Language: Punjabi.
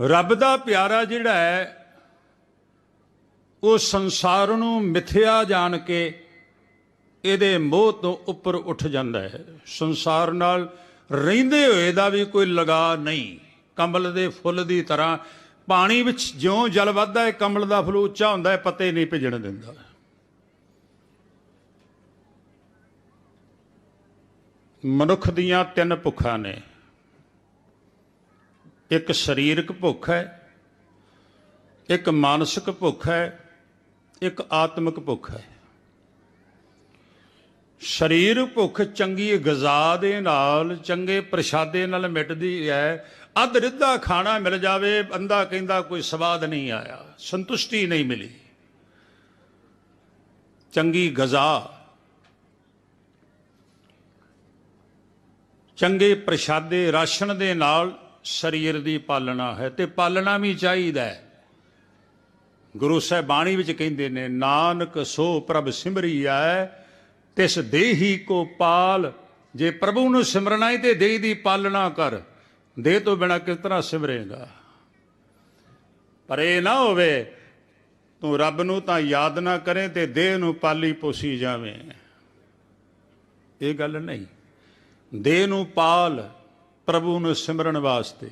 ਰੱਬ ਦਾ ਪਿਆਰਾ ਜਿਹੜਾ ਹੈ, ਉਹ ਸੰਸਾਰ ਨੂੰ ਮਿਥਿਆ ਜਾਣ ਕੇ ਇਹਦੇ ਮੋਹ ਤੋਂ ਉੱਪਰ ਉੱਠ ਜਾਂਦਾ ਹੈ। ਸੰਸਾਰ ਨਾਲ ਰਹਿੰਦੇ ਹੋਏ ਦਾ ਵੀ ਕੋਈ ਲਗਾ ਨਹੀਂ। ਕਮਲ ਦੇ ਫੁੱਲ ਦੀ ਤਰ੍ਹਾਂ ਪਾਣੀ ਵਿੱਚ ਜਿਉਂ ਜਲ ਵੱਧਦਾ ਹੈ ਕਮਲ ਦਾ ਫੁੱਲ ਉੱਚਾ ਹੁੰਦਾ ਹੈ, ਪੱਤੇ ਨਹੀਂ ਭਿੱਜਣ ਦਿੰਦਾ। ਮਨੁੱਖ ਦੀਆਂ ਤਿੰਨ ਭੁੱਖਾਂ ਨੇ। ਇੱਕ ਸਰੀਰਕ ਭੁੱਖ ਹੈ, ਇੱਕ ਮਾਨਸਿਕ ਭੁੱਖ ਹੈ, ਇੱਕ ਆਤਮਿਕ ਭੁੱਖ ਹੈ। ਸਰੀਰ ਭੁੱਖ ਚੰਗੀ ਗਜ਼ਾ ਦੇ ਨਾਲ, ਚੰਗੇ ਪ੍ਰਸ਼ਾਦੇ ਨਾਲ ਮਿਟਦੀ ਹੈ। ਅੱਧ ਰਿੱਧਾ ਖਾਣਾ ਮਿਲ ਜਾਵੇ, ਬੰਦਾ ਕਹਿੰਦਾ ਕੋਈ ਸਵਾਦ ਨਹੀਂ ਆਇਆ, ਸੰਤੁਸ਼ਟੀ ਨਹੀਂ ਮਿਲੀ। ਚੰਗੀ ਗਜ਼ਾ, ਚੰਗੇ ਪ੍ਰਸ਼ਾਦੇ ਰਾਸ਼ਨ ਦੇ ਨਾਲ ਸਰੀਰ ਦੀ ਪਾਲਣਾ ਹੈ ਤੇ ਪਾਲਣਾ ਵੀ ਚਾਹੀਦਾ ਹੈ। ਗੁਰੂ ਸਾਹਿਬ ਬਾਣੀ ਵਿੱਚ ਕਹਿੰਦੇ ਨੇ, ਨਾਨਕ ਸੋ ਪ੍ਰਭ ਸਿਮਰੀਐ ਤਿਸ ਦੇਹੀ ਕੋ ਪਾਲ, ਜੇ ਪ੍ਰਭੂ ਨੂੰ ਸਿਮਰਨਾ ਹੈ ਤੇ ਦੇਹ ਦੀ ਪਾਲਣਾ ਕਰ। ਦੇਹ ਤੋਂ ਬਿਨਾ ਕਿਸ ਤਰ੍ਹਾਂ ਸਿਮਰੇਗਾ? ਪਰ ਇਹ ਨਾ ਹੋਵੇ, ਤੂੰ ਰੱਬ ਨੂੰ ਤਾਂ ਯਾਦ ਨਾ ਕਰੇ ਤੇ ਦੇਹ ਨੂੰ ਪਾਲੀ ਪੋਸੀ ਜਾਵੇਂ। ਇਹ ਗੱਲ ਨਹੀਂ। ਦੇਹ ਨੂੰ ਪਾਲ ਪ੍ਰਭੂ ਨੂੰ ਸਿਮਰਨ ਵਾਸਤੇ।